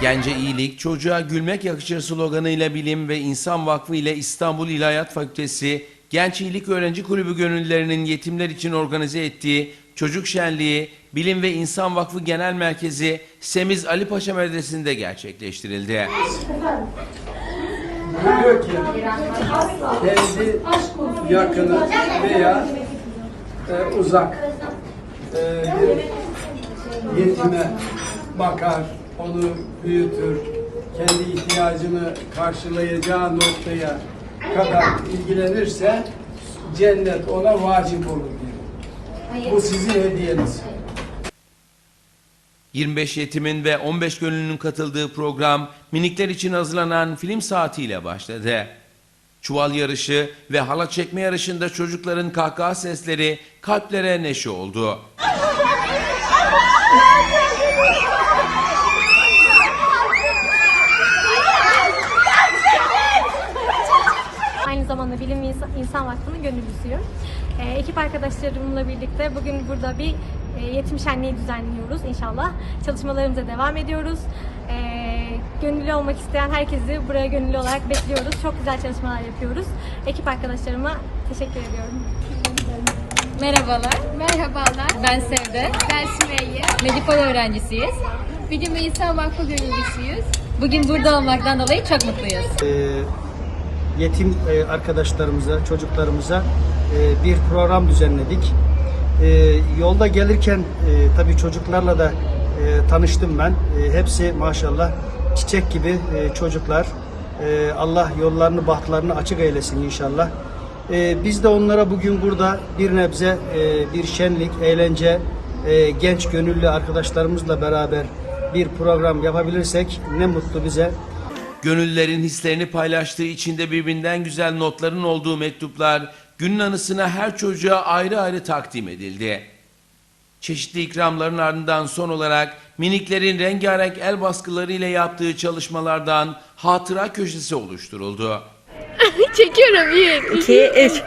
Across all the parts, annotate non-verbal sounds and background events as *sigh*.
Gence iyilik, çocuğa gülmek yakışır sloganıyla Bilim ve İnsan Vakfı ile İstanbul İlahiyat Fakültesi Genç İyilik Öğrenci Kulübü gönüllülerinin yetimler için organize ettiği Çocuk Şenliği Bilim ve İnsan Vakfı Genel Merkezi Semiz Ali Paşa Medresesi'nde gerçekleştirildi. Diyor ki kendi yakını veya e, uzak e, bir yetime bakar, onu büyütür, kendi ihtiyacını karşılayacağı noktaya kadar ilgilenirse cennet ona vacip olur diyor. Bu sizin hediyeniz. 25 yetimin ve 15 gönüllünün katıldığı program minikler için hazırlanan film saatiyle başladı. Çuval yarışı ve hala çekme yarışında çocukların kahkaha sesleri kalplere neşe oldu. Aynı zamanda Bilim ve İnsan, Vakfı'nın gönüllüsüyüm. Ee, ekip arkadaşlarımla birlikte bugün burada bir e, yetim şenliği düzenliyoruz inşallah. Çalışmalarımıza devam ediyoruz. Ee, gönüllü olmak isteyen herkesi buraya gönüllü olarak bekliyoruz. Çok güzel çalışmalar yapıyoruz. Ekip arkadaşlarıma teşekkür ediyorum. Merhabalar, Merhabalar, ben Sevde. ben Sümeyye. Medipol öğrencisiyiz. Bilim ve İnsan Vakfı gönüllüsüyüz. Bugün burada olmaktan dolayı çok mutluyuz. e, yetim e, arkadaşlarımıza, çocuklarımıza e, bir program düzenledik. E, yolda gelirken e, tabii çocuklarla da e, tanıştım ben. E, hepsi maşallah çiçek gibi e, çocuklar. E, Allah yollarını, bahtlarını açık eylesin inşallah. E, biz de onlara bugün burada bir nebze e, bir şenlik, eğlence, e, genç gönüllü arkadaşlarımızla beraber bir program yapabilirsek ne mutlu bize. Gönüllülerin hislerini paylaştığı içinde birbirinden güzel notların olduğu mektuplar günün anısına her çocuğa ayrı ayrı takdim edildi. Çeşitli ikramların ardından son olarak miniklerin rengarenk el baskıları ile yaptığı çalışmalardan hatıra köşesi oluşturuldu. Çekiyorum bir. İki, üç. *laughs*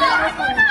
Sana!